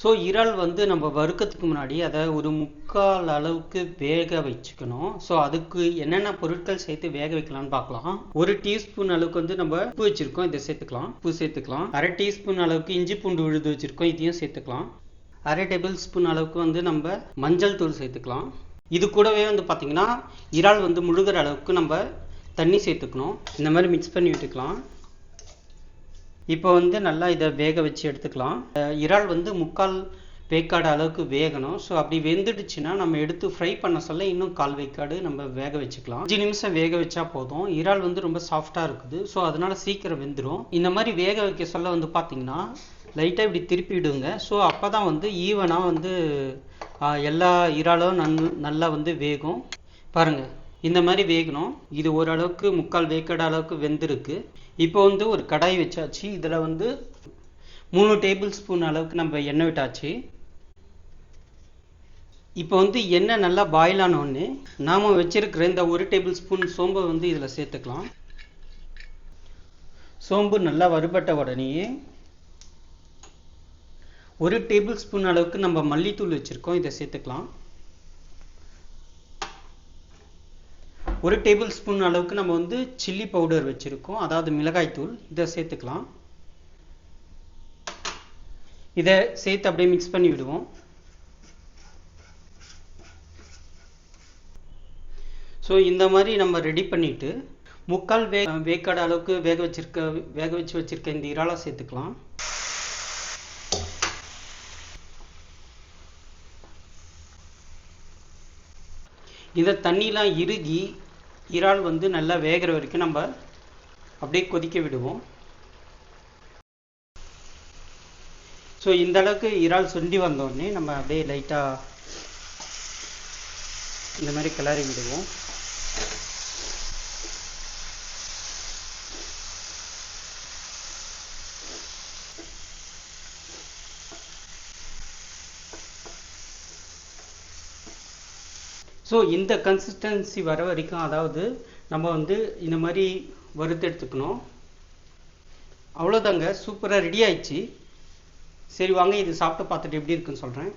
So இறால் வந்து நம்ம வறுக்கிறதுக்கு முன்னாடி அதை ஒரு முக்கால் அளவுக்கு வேக வச்சுக்கணும். ஸோ அதுக்கு என்னென்ன பொருட்கள் சேர்த்து வேக வைக்கலாம்னு பார்க்கலாம். ஒரு டீஸ்பூன் அளவுக்கு வந்து நம்ம உப்பு வச்சுருக்கோம் இதை சேர்த்துக்கலாம். உப்பு சேர்த்துக்கலாம். அரை டீஸ்பூன் அளவுக்கு இஞ்சி பூண்டு விழுது வச்சுருக்கோம் இதையும் சேர்த்துக்கலாம். அரை டேபிள் ஸ்பூன் அளவுக்கு வந்து நம்ம மஞ்சள் தூள் சேர்த்துக்கலாம். இது கூடவே வந்து பார்த்திங்கன்னா இறால் வந்து முழுகிற அளவுக்கு நம்ம தண்ணி சேர்த்துக்கணும். இந்த மாதிரி மிக்ஸ் பண்ணி விட்டுக்கலாம். இப்போ வந்து நல்லா இதை வேக வச்சு எடுத்துக்கலாம். இறால் வந்து முக்கால் வேக்காடு அளவுக்கு வேகணும். ஸோ அப்படி வெந்துடுச்சுன்னா நம்ம எடுத்து ஃப்ரை பண்ண சொல்ல இன்னும் கால் வேக்காடு நம்ம வேக வச்சுக்கலாம். அஞ்சு நிமிஷம் வேக வச்சா போதும். இறால் வந்து ரொம்ப சாஃப்டாக இருக்குது. ஸோ அதனால சீக்கிரம் வெந்துடும் இந்த மாதிரி வேக வைக்க சொல்ல வந்து பார்த்தீங்கன்னா லைட்டாக இப்படி திருப்பி விடுங்க. ஸோ அப்போ தான் வந்து ஈவனாக வந்து எல்லா இறாலும் நன் நல்லா வந்து வேகும். பாருங்கள் இந்த மாதிரி வேகணும். இது ஓரளவுக்கு முக்கால் வேக்கட அளவுக்கு வெந்திருக்கு. இப்போ வந்து ஒரு கடாய் வச்சாச்சு. இதில் வந்து மூணு டேபிள் ஸ்பூன் அளவுக்கு நம்ம எண்ணெய் விட்டாச்சு. இப்போ வந்து எண்ணெய் நல்லா பாயில் ஆனோடனே உடனே நாம வச்சிருக்கிற இந்த ஒரு டேபிள் ஸ்பூன் சோம்பை வந்து இதில் சேர்த்துக்கலாம். சோம்பு நல்லா வறுபட்ட உடனேயே ஒரு டேபிள் ஸ்பூன் அளவுக்கு நம்ம மல்லித்தூள் வச்சுருக்கோம். இதை சேர்த்துக்கலாம். ஒரு டேபிள் ஸ்பூன் அளவுக்கு நம்ம வந்து சில்லி பவுடர் வச்சுருக்கோம். அதாவது மிளகாய்த்தூள் இதை சேர்த்துக்கலாம். இதை சேர்த்து அப்படியே மிக்ஸ் பண்ணி விடுவோம். ஸோ இந்த மாதிரி நம்ம ரெடி பண்ணிட்டு முக்கால் வே வேக்காடு அளவுக்கு வேக வச்சிருக்க வேக வச்சு வச்சிருக்க இந்த இறாலை சேர்த்துக்கலாம். இதை தண்ணிலாம் இறுகி இறால் வந்து நல்லா வேகிற வரைக்கும் நம்ம அப்படியே கொதிக்க விடுவோம். ஸோ இந்த அளவுக்கு இறால் சுண்டி வந்தோடனே நம்ம அப்படியே லைட்டாக இந்த மாதிரி கிளறி விடுவோம். ஸோ இந்த கன்சிஸ்டன்சி வர வரைக்கும் அதாவது நம்ம வந்து இந்த மாதிரி வறுத்தெடுத்துக்கணும் அவ்வளோதாங்க சூப்பராக ரெடி ஆயிடுச்சு. சரி வாங்க இது சாப்பிட்டு பார்த்துட்டு எப்படி இருக்குன்னு சொல்கிறேன்